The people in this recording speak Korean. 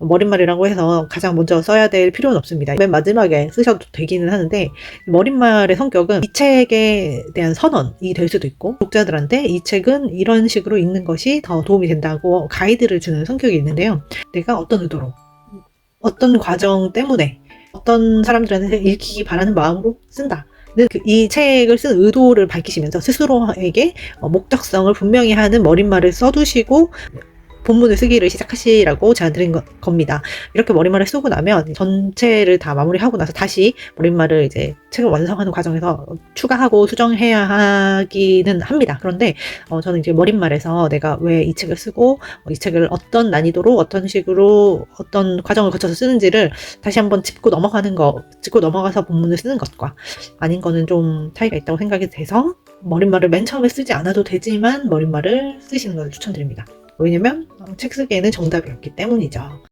머릿말이라고 해서 가장 먼저 써야 될 필요는 없습니다. 맨 마지막에 쓰셔도 되기는 하는데 머릿말의 성격은 이 책에 대한 선언이 될 수도 있고 독자들한테 이 책은 이런 식으로 읽는 것이 더 도움이 된다고 가이드를 주는 성격이 있는데요. 내가 어떤 의도로 어떤 과정 때문에 어떤 사람들한테 읽히기 바라는 마음으로 쓴다. 그이 책을 쓴 의도를 밝히시면서 스스로에게 어, 목적성을 분명히 하는 머릿말을 써두시고 본문을 쓰기를 시작하시라고 제안 드린 거- 겁니다. 이렇게 머릿말을 쓰고 나면 전체를 다 마무리하고 나서 다시 머릿말을 이제 책을 완성하는 과정에서 추가하고 수정해야 하기는 합니다. 그런데 어, 저는 이제 머릿말에서 내가 왜 이 책을 쓰고 어, 이 책을 어떤 난이도로 어떤 식으로 어떤 과정을 거쳐서 쓰는지를 다시 한번 짚고 넘어가는 거, 짚고 넘어가서 본문을 쓰는 것과 아닌 거는 좀 차이가 있다고 생각이 돼서 머릿말을 맨 처음에 쓰지 않아도 되지만 머릿말을 쓰시는 걸 추천드립니다. 왜냐면 어, 책 쓰기에는 정답이 없기 때문이죠.